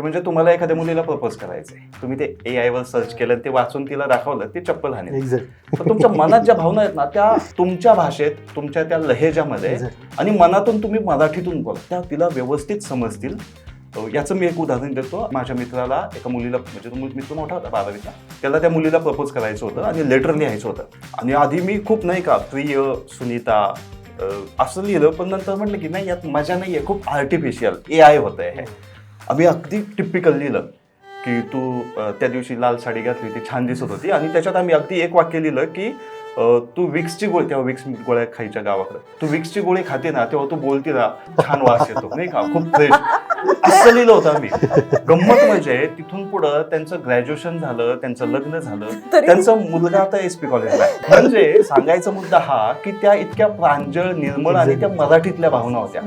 की म्हणजे तुम्हाला एखाद्या मुलीला प्रपोज करायचंय. तुम्ही ते ए आय वर सर्च केलं ते वाचून तिला दाखवलं ते चप्पल तर तुमच्या मनात ज्या भावना आहेत ना त्या तुमच्या भाषेत तुमच्या त्या लहेजामध्ये आणि मनातून तुम्ही मराठीतून बोला त्या तिला व्यवस्थित समजतील. याचं मी एक उदाहरण देतो. माझ्या मित्राला एका मुलीला म्हणजे तो मित्र मोठा होता बारावीचा. त्याला त्या मुलीला प्रपोज करायचं होतं आणि लेटर लिहायचं होतं. आणि आधी मी खूप नाही का प्रिय सुनीता असं लिहिलं पण नंतर म्हटलं की नाही यात मजा नाही आहे खूप आर्टिफिशियल ए आय होतं हे. आम्ही अगदी टिपिकल लिहिलं की तू त्या दिवशी लाल साडी घातली होती छान दिसत होती. आणि त्याच्यात आम्ही अगदी एक वाक्य लिहिलं की तू विक्सची गोळी तेव्हा विक्स गोळ्या खायच्या गावाकडे. तू विक्सची गोळी खाते ना तेव्हा तू बोलते ना छान वास येतो नाही का? खूप फ्रेश असं लिहिलं होतं आम्ही. गंमत म्हणजे तिथून पुढं त्यांचं ग्रॅज्युएशन झालं त्यांचं लग्न झालं त्यांचा मुलगा आता एस पी कॉलेजला आहे. म्हणजे सांगायचा मुद्दा हा की त्या इतक्या प्रांजळ निर्मळ आणि त्या मराठीतल्या भावना होत्या.